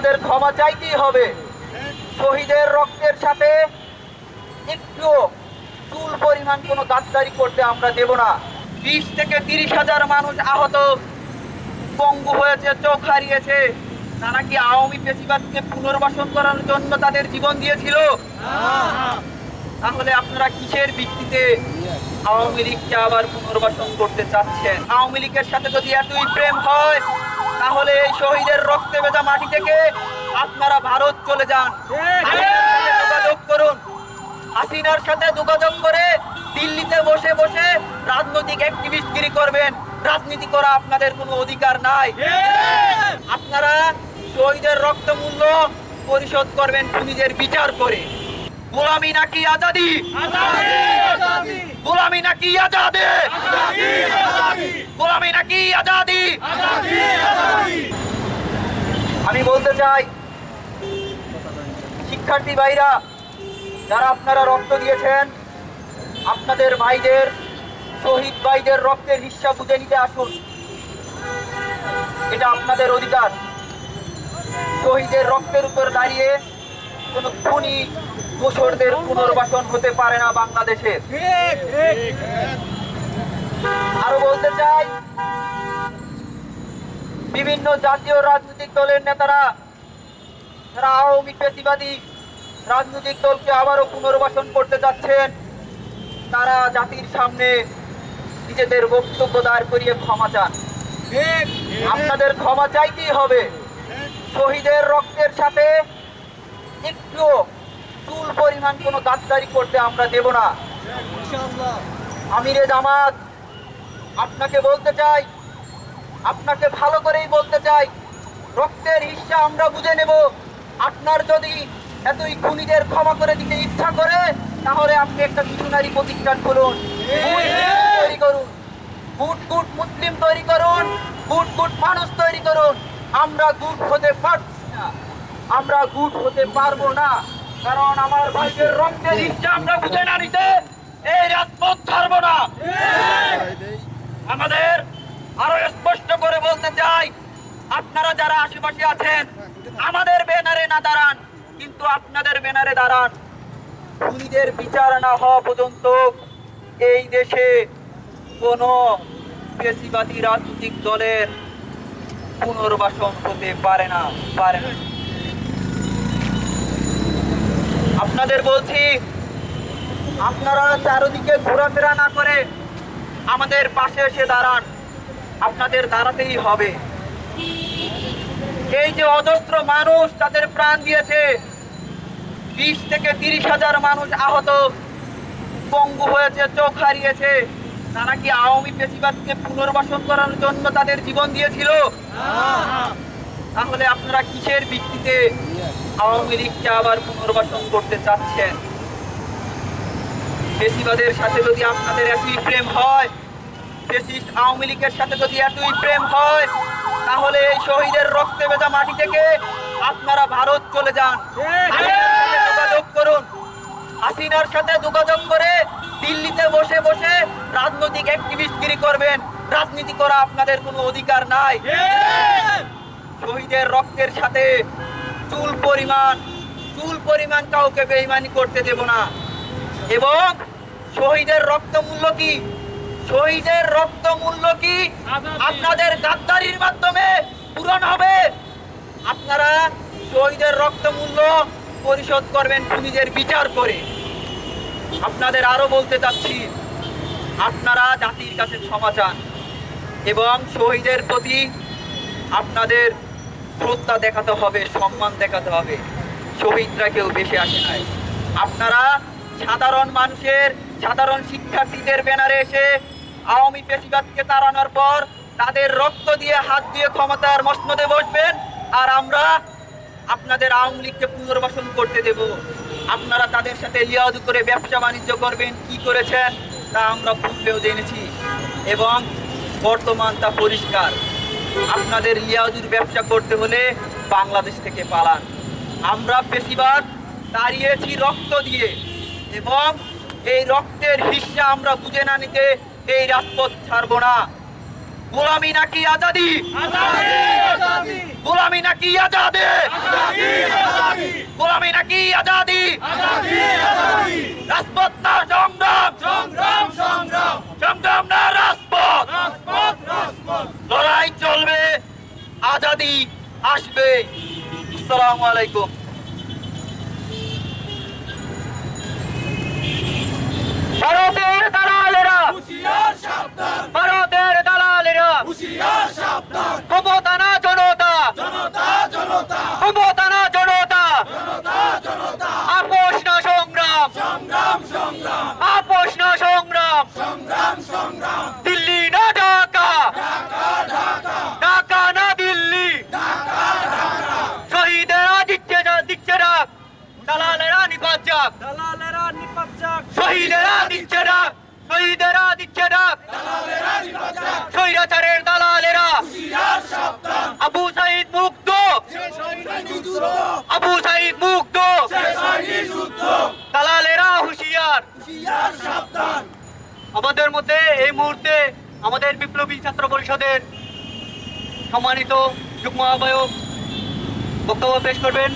আপনাদের ক্ষমা চাইতেই হবে। শহীদের রক্তের সাথে একটু চুল পরিমাণ কোনো গাদ্দারি করতে আমরা দেব না। বিশ থেকে তিরিশ হাজার মানুষ আহত। পঙ্গু হয়েছে, চোখ হারিয়েছে। তারা কি আওয়ামী পেশিবাদকে পুনর্বাসন করার জন্য তাদের জীবন দিয়েছিল? তাহলে আপনারা কিসের ভিত্তিতে আওয়ামী লীগকে আবার পুনর্বাসন করতে চাচ্ছেন? আওয়ামী লীগের সাথে যদি এতই প্রেম হয় তাহলে এই শহীদের রক্তে ভেজা মাটি থেকে আপনারা ভারত চলে যান। যোগাযোগ করুন। হাসিনার সাথে যোগাযোগ করে দিল্লিতে বসে বসে রাজনৈতিক অ্যাক্টিভিস্টগিরি করবেন। রাজনীতি করা আপনাদের কোনো অধিকার নাই। আপনারা শহীদের রক্ত মূল্য পরিশোধ করবেন খুনিদের বিচার করে। গোলামি নাকি আজাদি? গোলামি নাকি আজাদি? গোলামি নাকি আজাদি? আমি বলতে চাই শিক্ষার্থী ভাইরা যারা আপনারা রক্ত দিয়েছেন আপনাদের ভাইদের শহীদ ভাইদের রক্তের হিসাব বুঝে নিতে আসুন। এটা আপনাদের অধিকার। শহীদের রক্তের উপর দাঁড়িয়ে কোনো খুনি দোসরদের পুনর্বাসন হতে পারে না বাংলাদেশে আরও বলতে চাই, বিভিন্ন জাতীয় রাজনৈতিক দলের নেতারা, যারা আওয়ামী পেশিবাদী রাজনৈতিক দলকে আবারও পুনর্বাসন করতে যাচ্ছেন, তারা জাতির সামনে নিজেদের বক্তব্য দাঁড় করিয়ে ক্ষমা চান। আপনাদের ক্ষমা চাইতেই হবে। শহীদের রক্তের সাথে একটু চুল পরিমাণ কোনো গাদ্দারি করতে আমরা দেব না। আমিরে জামাত আপনাকে বলতে চাই আপনাকে ভালো করেই বলতে চাই রক্তের হিসা আমরা বুঝে নেব। আপনার যদি এতই খুনিদের ক্ষমা করে দিতে ইচ্ছা করে তাহলে আপনি একটা মিশনারি প্রতিষ্ঠান করুন তৈরি করুন। গুট গুট মুসলিম তৈরি করুন। গুট গুট মানুষ তৈরি করুন। আমরা গুট হতে পারছি না। আমরা গুট হতে পারব না। কারণ আমার ভাইদের রক্তের ইচ্ছা আমরা বুঝে না নিতে। এই রাজপথ ছাড়বো না। আমাদের আরও স্পষ্ট করে বলতে চাই, আপনারা যারা আশেপাশে আছেন, আমাদের ব্যানারে না দাঁড়ান, কিন্তু আপনাদের ব্যানারে দাঁড়ান। খুনিদের বিচার না হওয়া পর্যন্ত এই দেশে কোনো পেশিবাদী রাজনৈতিক দলের পুনর্বাসন হতে পারে না পারে না। আপনাদের বলছি আপনারা চারদিকে ঘোরাফেরা না করে আমাদের পাশে এসে দাঁড়ান। আপনাদের দাঁড়াতেই হবে। এই যে অজস্র মানুষ তাদের প্রাণ দিয়েছে বিশ থেকে তিরিশ হাজার মানুষ আহত পঙ্গু হয়েছে চোখ হারিয়েছে। তারা কি আওয়ামী পেশিবাদকে পুনর্বাসন করার জন্য তাদের জীবন দিয়েছিল? তাহলে আপনারা কিসের ভিত্তিতে আওয়ামী লীগকে আবার পুনর্বাসন করতে চাচ্ছেন পেশিবাদের সাথে যদি আপনাদের এতই প্রেম হয় ফেসিস্ট আওয়ামী লীগের সাথে যদি এতই প্রেম হয় তাহলে এই শহীদের রক্তে ভেজা মাটি থেকে আপনারা ভারত চলে যান। যোগাযোগ করুন। হাসিনার সাথে যোগাযোগ করে দিল্লিতে বসে বসে রাজনৈতিক অ্যাক্টিভিস্টগিরি করবেন। রাজনীতি করা আপনাদের কোনো অধিকার নাই। শহীদের রক্তের সাথে চুল পরিমাণ চুল পরিমাণ কাউকে বেইমানি করতে দেব না। এবং শহীদের রক্ত মূল্য কি? শহীদের রক্ত মূল্য কি? আপনাদের গাদ্দারির মাধ্যমে পূরণ হবে। আপনারা শহীদের রক্ত মূল্য পরিশোধ করবেন খুনিদের বিচার করে? আপনাদের আরও বলতে চাচ্ছি, আপনারা জাতির কাছে ক্ষমা চান এবং শহীদের প্রতি আপনাদের শ্রদ্ধা দেখাতে হবে, সম্মান দেখাতে হবে। শহীদরা কেউ বেশি আসে নাই আপনারা সাধারণ মানুষের, সাধারণ শিক্ষার্থীদের ব্যানারে এসে আওয়ামী পেশিবাদকে তাড়ানোর পর তাদের রক্ত দিয়ে, হাত দিয়ে ক্ষমতার মসনদে বসবেন আর আমরা আপনাদের আওয়ামী লীগকে পুনর্বাসন করতে দেব। আপনারা তাদের সাথে লিয়াজ করে ব্যবসা বাণিজ্য করবেন, কি করেছেন তা আমরা পূর্বেও জেনেছি। এবং বর্তমান তা পরিষ্কার। আপনাদের লিয়াজুর ব্যবসা করতে হলে বাংলাদেশ থেকে পালান। আমরা বেশিরভাগ দাঁড়িয়েছি রক্ত দিয়ে এবং এই রক্তের হিস্সা আমরা বুঝে না নিতে এই রাজপথ ছাড়বো না। গোলামি নাকি আজাদি? গোলামি নাকি আজাদি? গোলামি নাকি আজাদি? রাজপথ না সংগ্রাম? সংগ্রাম না আজাদি আসবে। আসসালামু আলাইকুম। ভারতের দালালেরা ভারতের দালালেরা ক্ষমতা না জনতা জনতা জনতা। জনতা আপোষ না সংগ্রাম আপোষ না সংগ্রাম দিল্লি না ঢাকা ঢাকা না দিল্লি শহীদেরা দিচ্ছে না দিচ্ছে না দালালেরা নিপাত দালালেরা নিপাত শহীদেরা দিচ্ছে না শহীদেরা দিচ্ছে না স্বৈরাচারের দালালেরা। আবু সাইদ মুক্ত আবু সাইদ মুক্ত দালালেরা হুঁশিয়ার। আমাদের মধ্যে এই মুহূর্তে আমাদের বিপ্লবী ছাত্র পরিষদের সম্মানিত যুগ্ম আহ্বায়ক বক্তব্য পেশ করবেন।